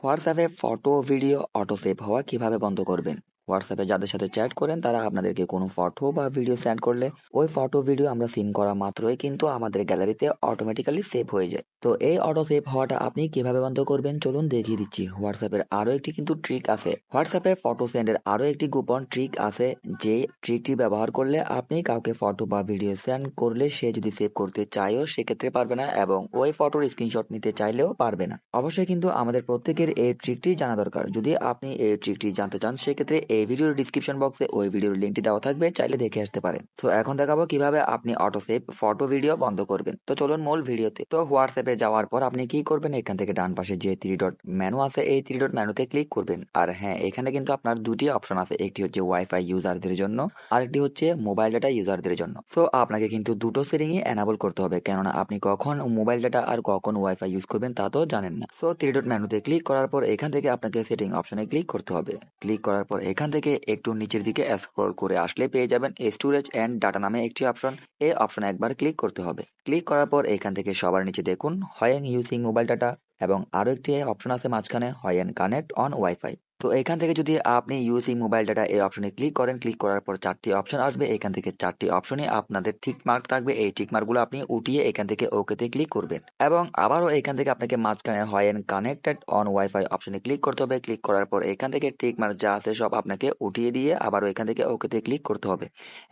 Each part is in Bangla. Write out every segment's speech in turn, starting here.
হোয়াটসঅ্যাপে ফটো ভিডিও অটো সেভ হওয়া কীভাবে বন্ধ করবেন? হোয়াটসঅ্যাপে যাদের সাথে চ্যাট করেন, তারা আপনাদেরকে কোনো ফটো বা ভিডিও সেন্ড করলে ওই ফটো ভিডিও আমরা সিন করা মাত্রই কিন্তু আমাদের গ্যালারিতে অটোমেটিক্যালি সেভ হয়ে যায়। তো এই অটো সেভ হওয়াটা আপনি কীভাবে বন্ধ করবেন? চলুন দেখিয়ে দিচ্ছি। হোয়াটসঅ্যাপের আরও একটি কিন্তু ট্রিক আছে। হোয়াটসঅ্যাপে ফটো সেন্ডের আরও একটি গোপন ট্রিক আছে, যে ট্রিকটি ব্যবহার করলে আপনি কাউকে ফটো বা ভিডিও সেন্ড করলে সে যদি সেভ করতে চায়ও সেক্ষেত্রে পারবে না এবং ওই ফটোর স্ক্রিনশট নিতে চাইলেও পারবে না। অবশ্যই কিন্তু আমাদের প্রত্যেকের এই ট্রিকটি জানা দরকার। যদি আপনি এই ট্রিকটি জানতে চান, সেক্ষেত্রে এই ভিডিওর ডিসক্রিপশন বক্সে ওই ভিডিওর লিঙ্কটি দেওয়া থাকবে, চাইলে দেখে আসতে পারেন। তো এখন দেখাবো কীভাবে আপনি অটো সেভ ফটো ভিডিও বন্ধ করবেন। তো চলুন মূল ভিডিওতে। তো হোয়াটসঅ্যাপে যাওয়ার পর আপনি কি করবেন? এখান থেকে ডান পাশে যে থ্রি ডট মেনু আছে, এই থ্রি ডট মেনুতে ক্লিক করবেন। আর হ্যাঁ এখানে কিন্তু আপনার দুটি অপশন আছে। একটি হচ্ছে ওয়াইফাই ইউজারদের জন্য, আরেকটি হচ্ছে মোবাইল ডাটা ইউজারদের জন্য। তো আপনাকে কিন্তু দুটো সেটিংই এনাবল করতে হবে, কেননা আপনি কখন মোবাইল ডাটা আর কখন ওয়াইফাই ইউজ করবেন তা তো জানেন না। তো থ্রি ডট মেনুতে ক্লিক করার পর এখান থেকে আপনাকে সেটিং অপশনে ক্লিক করতে হবে। ক্লিক করার পর এখান থেকে একটু নিচের দিকে স্ক্রল করে আসলে পেয়ে যাবেন স্টোরেজ অ্যান্ড ডাটা নামে একটি অপশন এই অপশনে একবার ক্লিক করতে হবে। ক্লিক করার পর এখান থেকে সবার নিচে দেখুন হয়েন ইউজিং মোবাইল ডাটা এবং আরও একটি অপশন আছে মাঝখানে হয়েন কানেক্ট অন ওয়াইফাই তো এখান থেকে যদি আপনি ইউজিং মোবাইল ডাটা এই অপশনে ক্লিক করেন ক্লিক করার পর চারটি অপশন আসবে। এখান থেকে চারটি অপশনে আপনাদের ঠিক মার্ক থাকবে। এই ঠিক মার্কগুলো আপনি উঠিয়ে এখান থেকে ওকেতে ক্লিক করবেন। এবং আবারও এখান থেকে আপনাকে মাঝখানে হয়েন কানেক্টেড অন ওয়াইফাই অপশনে ক্লিক করতে হবে। ক্লিক করার পর এখান থেকে ঠিক মার্ক যা আছে সব আপনাকে উঠিয়ে দিয়ে আবারও এখান থেকে ওকেতে ক্লিক করতে হবে।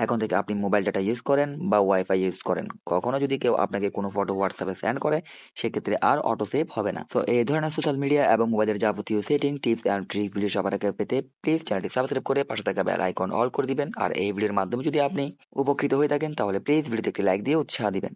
এখন থেকে আপনি মোবাইল ডাটা ইউজ করেন বা ওয়াইফাই ইউজ করেন। কখনো যদি কেউ আপনাকে কোনো ফটো হোয়াটসঅ্যাপে সেন্ড করে, সেক্ষেত্রে আর অটো সেভ হবে না। তো এই ধরনের সোশ্যাল মিডিয়া এবং মোবাইলের যাবতীয় setting tips and trick video সবার আগে পেতে প্লিজ চ্যানেলটি সাবস্ক্রাইব করে পাশে থাকা বেল আইকন অল করে দিবেন। আর এই ভিডিওর মাধ্যমে যদি আপনি উপকৃত হয়ে থাকেন, তাহলে প্লিজ ভিডিওতে একটি লাইক দিয়ে উৎসাহ দিবেন।